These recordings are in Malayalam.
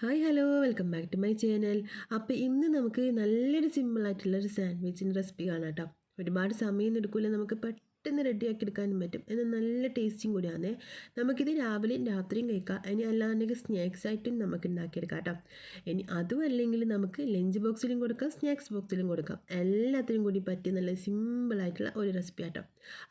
Hi hello. Welcome back to my channel. അപ്പോൾ ഇന്ന് നമുക്ക് നല്ലൊരു സിമ്പിളായിട്ടുള്ളൊരു സാൻഡ്വിച്ചിന്റെ റെസിപ്പി കാണാം കേട്ടോ. ഒരുപാട് സമയം എടുക്കില്ല നമുക്ക് പെട്ടെന്ന് റെഡിയാക്കി എടുക്കാനും പറ്റും. എന്നാൽ നല്ല ടേസ്റ്റും കൂടിയാണ്. നമുക്കിത് രാവിലെയും രാത്രിയും കഴിക്കാം. ഇനി അല്ലാണ്ടെങ്കിൽ സ്നാക്സ് ആയിട്ടും നമുക്ക് ഉണ്ടാക്കിയെടുക്കാം കേട്ടോ. ഇനി അതും അല്ലെങ്കിൽ നമുക്ക് ലഞ്ച് ബോക്സിലും കൊടുക്കാം സ്നാക്സ് ബോക്സിലും കൊടുക്കാം. എല്ലാത്തിനും കൂടി പറ്റിയ നല്ല സിമ്പിളായിട്ടുള്ള ഒരു റെസിപ്പി ആട്ടോ.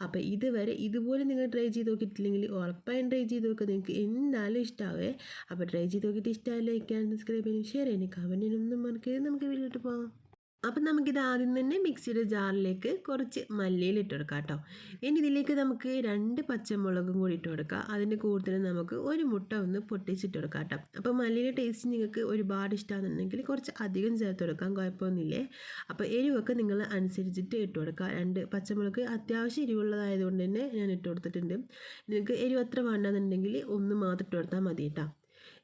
അപ്പോൾ ഇതുവരെ ഇതുപോലെ നിങ്ങൾ ട്രൈ ചെയ്ത് നോക്കിയിട്ടില്ലെങ്കിൽ ഉറപ്പായും ട്രൈ ചെയ്ത് നോക്കുക നിങ്ങൾക്ക് എന്തായാലും ഇഷ്ടമാവേ അപ്പോൾ ട്രൈ ചെയ്ത് നോക്കിയിട്ട് ഇഷ്ടമായി ലൈക്ക് സബ്സ്ക്രൈബ് ചെയ്യാനും ഷെയർ ചെയ്യാനും കമന്റ് ചെയ്യാനൊന്നും മറക്കരുത്. നമുക്ക് വീട്ടിലോട്ട് പോകാം. അപ്പം നമുക്കിത് ആദ്യം തന്നെ മിക്സിയുടെ ജാറിലേക്ക് കുറച്ച് മല്ലിയിൽ ഇട്ട് കൊടുക്കാം കേട്ടോ. ഇനി ഇതിലേക്ക് നമുക്ക് രണ്ട് പച്ചമുളകും കൂടി ഇട്ട് കൊടുക്കാം. അതിന്റെ കൂടുതൽ നമുക്ക് ഒരു മുട്ട ഒന്ന് പൊട്ടിച്ചിട്ട് കൊടുക്കാം കേട്ടോ. അപ്പോൾ മല്ലിയുടെ ടേസ്റ്റ് നിങ്ങൾക്ക് ഒരുപാട് ഇഷ്ടമാണെന്നുണ്ടെങ്കിൽ കുറച്ച് അധികം ചേർത്ത് കൊടുക്കാം. കുഴപ്പമൊന്നുമില്ലേ? അപ്പോൾ എരിവൊക്കെ നിങ്ങൾ അനുസരിച്ചിട്ട് ഇട്ട് കൊടുക്കുക രണ്ട് പച്ചമുളക് അത്യാവശ്യം എരിവുള്ളതായതുകൊണ്ട് തന്നെ ഞാൻ ഇട്ട് കൊടുത്തിട്ടുണ്ട്. നിങ്ങൾക്ക് എരിവ് അത്ര വേണ്ടെന്നുണ്ടെങ്കിൽ ഒന്ന് മാത്രം ഇട്ട് കൊടുത്താൽ മതി കേട്ടോ.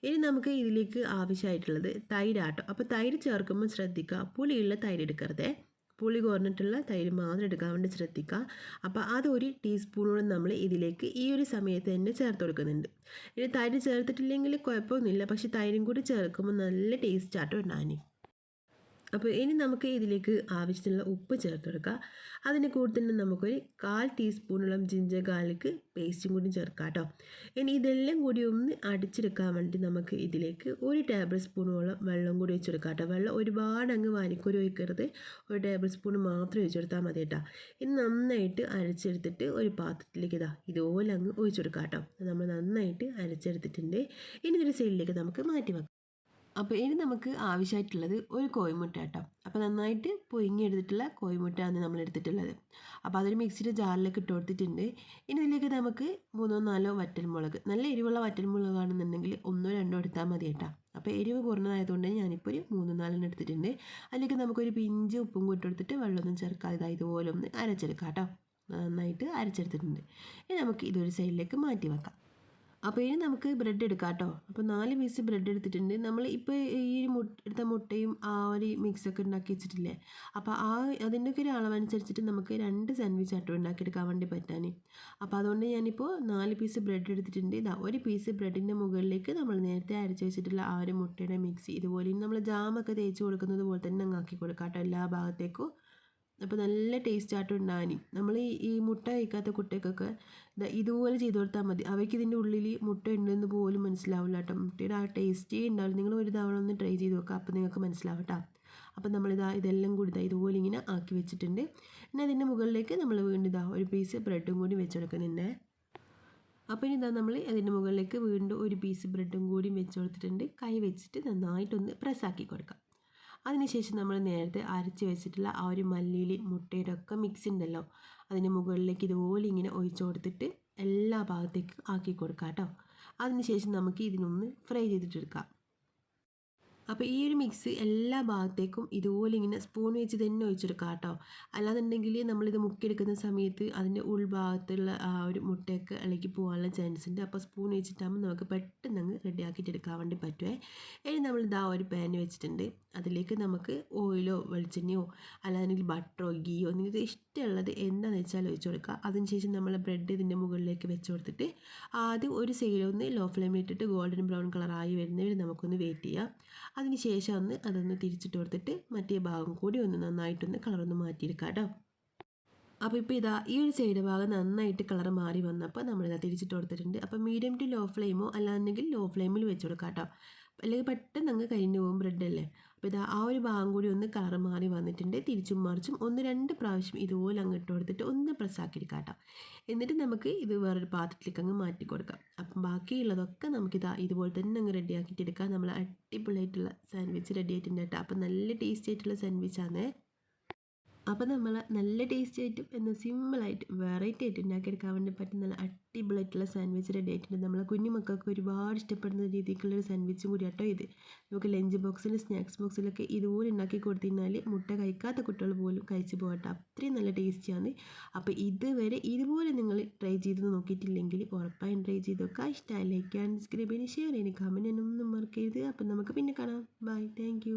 ഇനി നമുക്ക് ഇതിലേക്ക് ആവശ്യമായിട്ടുള്ളത് തൈരാട്ടോ അപ്പോൾ തൈര് ചേർക്കുമ്പോൾ ശ്രദ്ധിക്കുക. പുളിയുള്ള തൈര് എടുക്കരുത്. പുളി കുറഞ്ഞിട്ടുള്ള തൈര് മാത്രം എടുക്കാൻ വേണ്ടി ശ്രദ്ധിക്കുക. അപ്പോൾ അത് ഒരു ടീസ്പൂണോളം നമ്മൾ ഇതിലേക്ക് ഈ ഒരു സമയത്ത് തന്നെ ചേർത്ത് കൊടുക്കുന്നുണ്ട്. ഇനി തൈര് ചേർത്തിട്ടില്ലെങ്കിൽ കുഴപ്പമൊന്നുമില്ല. പക്ഷേ തൈരും കൂടി ചേർക്കുമ്പോൾ നല്ല ടേസ്റ്റ് ആട്ടോ ഉണ്ടാകും അപ്പോൾ ഇനി നമുക്ക് ഇതിലേക്ക് ആവശ്യത്തിനുള്ള ഉപ്പ് ചേർത്ത് അതിന് കൂടുതൽ നമുക്കൊരു കാൽ ടീസ്പൂണോളം ജിഞ്ചർ ഗാർലിക്ക് പേസ്റ്റും കൂടി ചേർക്കാം കേട്ടോ. ഇനി ഇതെല്ലാം കൂടി ഒന്ന് അടിച്ചെടുക്കാൻ വേണ്ടി നമുക്ക് ഇതിലേക്ക് ഒരു ടേബിൾ സ്പൂണോളം വെള്ളം കൂടി ഒഴിച്ചെടുക്കാം കേട്ടോ. വെള്ളം ഒരുപാട് അങ്ങ് വാനിക്കൊരു ഒഴിക്കരുത്. ഒരു ടേബിൾ സ്പൂൺ മാത്രം ഒഴിച്ചെടുത്താൽ മതി കേട്ടോ. ഇനി നന്നായിട്ട് അരച്ചെടുത്തിട്ട് ഒരു പാത്രത്തിലേക്ക് ഇതാ ഇതുപോലെ അങ്ങ് ഒഴിച്ചെടുക്കാം കേട്ടോ. നമ്മൾ നന്നായിട്ട് അരച്ചെടുത്തിട്ടുണ്ട്. ഇനി ഒരു സൈഡിലേക്ക് നമുക്ക് മാറ്റി വെക്കാം. അപ്പോൾ ഇനി നമുക്ക് ആവശ്യമായിട്ടുള്ളത് ഒരു കോഴിമുട്ട കേട്ടോ. അപ്പോൾ നന്നായിട്ട് പൊയിങ്ങിയെടുത്തിട്ടുള്ള കോയിമുട്ടയാണ് നമ്മൾ എടുത്തിട്ടുള്ളത് അപ്പോൾ അതൊരു മിക്സിയുടെ ജാറിലേക്ക് ഇട്ട് കൊടുത്തിട്ടുണ്ട്. ഇനി ഇതിലേക്ക് നമുക്ക് മൂന്നോ നാലോ വറ്റൽമുളക് നല്ല എരിവുള്ള വറ്റൽമുളകാണെന്നുണ്ടെങ്കിൽ ഒന്നോ രണ്ടോ എടുത്താൽ മതി കേട്ടോ. അപ്പോൾ എരിവ് കുറഞ്ഞതായതുകൊണ്ട് ഞാനിപ്പോൾ ഒരു മൂന്ന് നാലെണ്ണം എടുത്തിട്ടുണ്ട്. അതിലേക്ക് നമുക്കൊരു പിഞ്ച് ഉപ്പും കൂട്ടി കൊടുത്തിട്ട് വെള്ളമൊന്നും ചേർക്കാതെ ഇതുപോലെ ഒന്ന് അരച്ചെടുക്കാം കേട്ടോ. നന്നായിട്ട് അരച്ചെടുത്തിട്ടുണ്ട്. ഇനി നമുക്ക് ഇതൊരു സൈഡിലേക്ക് മാറ്റി വെക്കാം. അപ്പോൾ ഇനി നമുക്ക് ബ്രെഡ് എടുക്കാം കേട്ടോ അപ്പോൾ നാല് പീസ് ബ്രെഡ് എടുത്തിട്ടുണ്ട്. നമ്മൾ ഇപ്പോൾ ഈ മുട്ട എടുത്ത മുട്ടയും ആ ഒരു മിക്സൊക്കെ ഉണ്ടാക്കി വെച്ചിട്ടില്ലേ? അപ്പോൾ ആ അതിന്റെയൊക്കെ ഒരു അളവനുസരിച്ചിട്ട് നമുക്ക് രണ്ട് സാൻഡ്വിച്ച് ആട്ടോ ഉണ്ടാക്കിയെടുക്കാൻ വേണ്ടി പറ്റാൻ അപ്പോൾ അതുകൊണ്ട് ഞാനിപ്പോൾ നാല് പീസ് ബ്രെഡ് എടുത്തിട്ടുണ്ട്. ഇതാ ഒരു പീസ് ബ്രെഡിന്റെ മുകളിലേക്ക് നമ്മൾ നേരത്തെ അരച്ച് വെച്ചിട്ടുള്ള ആ ഒരു മുട്ടയുടെ മിക്സ് ഇതുപോലെ നമ്മൾ ജാമൊക്കെ തേച്ച് കൊടുക്കുന്നത് പോലെ തന്നെ അങ്ങ് ആക്കി കൊടുക്കാം കേട്ടോ എല്ലാ ഭാഗത്തേക്കും. അപ്പോൾ നല്ല ടേസ്റ്റ് ആയിട്ട് നമ്മൾ ഈ ഈ മുട്ട കഴിക്കാത്ത കുട്ടികൾക്കൊക്കെ ഇതുപോലെ ചെയ്ത് കൊടുത്താൽ മതി. അവയ്ക്ക് ഇതിന്റെ ഉള്ളിൽ മുട്ട ഉണ്ടെന്ന് പോലും മനസ്സിലാവില്ല കേട്ടോ മുട്ടയുടെ ആ ടേസ്റ്റേ ഉണ്ടാവില്ല നിങ്ങൾ ഒരു തവണ ഒന്ന് ട്രൈ ചെയ്ത് നോക്കുക അപ്പോൾ നിങ്ങൾക്ക് മനസ്സിലാവും കേട്ടോ അപ്പോൾ നമ്മളിതാ ഇതെല്ലാം കൂടി ഇതാ ഇതുപോലെ ഇങ്ങനെ ആക്കി വെച്ചിട്ടുണ്ട്. പിന്നെ അതിന്റെ മുകളിലേക്ക് നമ്മൾ വീണ്ടും ഇതാ ഒരു പീസ് ബ്രെഡും കൂടി വെച്ചെടുക്കുന്നുണ്ട് അപ്പോൾ ഇനി ഇതാ നമ്മൾ അതിന്റെ മുകളിലേക്ക് വീണ്ടും ഒരു പീസ് ബ്രെഡും കൂടി വെച്ച് കൊടുത്തിട്ടുണ്ട്. കൈ വെച്ചിട്ട് നന്നായിട്ടൊന്ന് പ്രസ്സാക്കി കൊടുക്കാം. അതിനുശേഷം നമ്മൾ നേരത്തെ അരച്ച് വെച്ചിട്ടുള്ള ആ ഒരു മല്ലിയിൽ മുട്ടയുടെ ഒക്കെ മിക്സ് ഉണ്ടല്ലോ. അതിന് മുകളിലേക്ക് ഇതുപോലെ ഇങ്ങനെ ഒഴിച്ചു കൊടുത്തിട്ട് എല്ലാ ഭാഗത്തേക്കും ആക്കി കൊടുക്കാം കേട്ടോ. അതിനുശേഷം നമുക്ക് ഇതിനൊന്ന് ഫ്രൈ ചെയ്തിട്ടെടുക്കാം അപ്പോൾ ഈ ഒരു മിക്സ് എല്ലാ ഭാഗത്തേക്കും ഇതുപോലെ ഇങ്ങനെ സ്പൂൺ വെച്ച് തന്നെ ഒഴിച്ചെടുക്കാം കേട്ടോ. അല്ലാന്നുണ്ടെങ്കിൽ നമ്മളിത് മുക്കിയെടുക്കുന്ന സമയത്ത് അതിന്റെ ഉൾഭാഗത്തുള്ള ആ ഒരു മുട്ടയൊക്കെ ഇളക്കി പോകാനുള്ള ചാൻസ് ഉണ്ട്. അപ്പോൾ സ്പൂൺ വെച്ചിട്ടാകുമ്പോൾ നമുക്ക് പെട്ടെന്ന് അങ്ങ് റെഡിയാക്കിയിട്ട് എടുക്കാൻ വേണ്ടി പറ്റുമേ ഇനി നമ്മൾ ഇതാ ഒരു പാൻ വെച്ചിട്ടുണ്ട്. അതിലേക്ക് നമുക്ക് ഓയിലോ വെളിച്ചെണ്ണയോ അല്ലാന്നുണ്ടെങ്കിൽ ബട്ടറോ ഗീയോ നിങ്ങൾക്ക് ഇഷ്ടമുള്ളത് എന്താണെന്ന് വെച്ചാൽ ഒഴിച്ചു കൊടുക്കുക അതിനുശേഷം നമ്മൾ ബ്രെഡ് ഇതിന്റെ മുകളിലേക്ക് വെച്ച് കൊടുത്തിട്ട് ആദ്യം ഒരു സൈഡൊന്ന് ലോ ഫ്ലെയിമിൽ ഇട്ടിട്ട് ഗോൾഡൻ ബ്രൗൺ കളറായി വരുന്നവരെ നമുക്കൊന്ന് വെയിറ്റ് ചെയ്യാം. അതിന് ശേഷം ഒന്ന് അതൊന്ന് തിരിച്ചിട്ട് കൊടുത്തിട്ട് മറ്റേ ഭാഗം കൂടി ഒന്ന് നന്നായിട്ടൊന്ന് കളറൊന്ന് മാറ്റിയെടുക്കാം കേട്ടോ. അപ്പോൾ ഇപ്പോൾ ഇതാ ഈ ഒരു സൈഡ് ഭാഗം നന്നായിട്ട് കളർ മാറി വന്നപ്പോൾ നമ്മളിതാ തിരിച്ചിട്ട് കൊടുത്തിട്ടുണ്ട്. അപ്പോൾ മീഡിയം ടു ലോ ഫ്ലെയിമോ അല്ലാന്നുണ്ടെങ്കിൽ ലോ ഫ്ലെയിമിൽ വെച്ച് കൊടുക്കാം കേട്ടോ. അല്ലെങ്കിൽ പെട്ടെന്ന് അങ്ങ് കരിഞ്ഞു പോകും ബ്രെഡല്ലേ അപ്പോൾ ഇതാ ആ ഒരു ഭാഗം കൂടി ഒന്ന് കളർ മാറി വന്നിട്ടുണ്ട്. തിരിച്ചും മറിച്ചും ഒന്ന് രണ്ട് പ്രാവശ്യം ഇതുപോലെ അങ്ങ് ഇട്ട് കൊടുത്തിട്ട് ഒന്ന് പ്രസ് എടുക്കാം കേട്ടോ എന്നിട്ട് നമുക്ക് ഇത് വേറൊരു പാത്രത്തിലേക്ക് അങ്ങ് മാറ്റി കൊടുക്കാം. അപ്പം ബാക്കിയുള്ളതൊക്കെ നമുക്കിതാ ഇതുപോലെ തന്നെ അങ്ങ് റെഡി ആക്കിയിട്ട് എടുക്കാം. നമ്മൾ അടിപൊളിയായിട്ടുള്ള സാൻഡ്വിച്ച് റെഡി ആയിട്ടുണ്ട് കേട്ടോ. അപ്പം നല്ല ടേസ്റ്റി ആയിട്ടുള്ള സാൻഡ്വിച്ചാണ് അപ്പോൾ നമ്മൾ നല്ല ടേസ്റ്റ് ആയിട്ടും എന്നാൽ സിമ്പിളായിട്ട് വെറൈറ്റി ആയിട്ട് ഉണ്ടാക്കിയെടുക്കാൻ വേണ്ടി പറ്റുന്ന നല്ല അടിപൊളിയായിട്ടുള്ള സാൻഡ്വിച്ച് റെഡി ആയിട്ടുണ്ട്. നമ്മളെ കുഞ്ഞു മക്കൾക്ക് ഒരുപാട് ഇഷ്ടപ്പെടുന്ന രീതിക്കുള്ളൊരു സാൻഡ്വിച്ചും കൂടി കേട്ടോ ഇത്. നമുക്ക് ലഞ്ച് ബോക്സിൽ സ്നാക്സ് ബോക്സിലൊക്കെ ഇതുപോലെ ഉണ്ടാക്കി കൊടുത്തു കഴിഞ്ഞാൽ മുട്ട കഴിക്കാത്ത കുട്ടികൾ പോലും കഴിച്ചു പോകട്ടെ. അത്രയും നല്ല ടേസ്റ്റിയാണ് അപ്പോൾ ഇതുവരെ ഇതുപോലെ നിങ്ങൾ ട്രൈ ചെയ്ത് നോക്കിയിട്ടില്ലെങ്കിൽ ഉറപ്പായും ട്രൈ ചെയ്ത് നോക്കുക. ഇഷ്ടമായി ലൈക്ക് ആൻഡ് സബ്സ്ക്രൈബ് ചെയ്യാൻ ഷെയർ ചെയ്യാൻ കമന്റ് ഒന്നും മറക്കരുത്. അപ്പം നമുക്ക് പിന്നെ കാണാം. Bye thank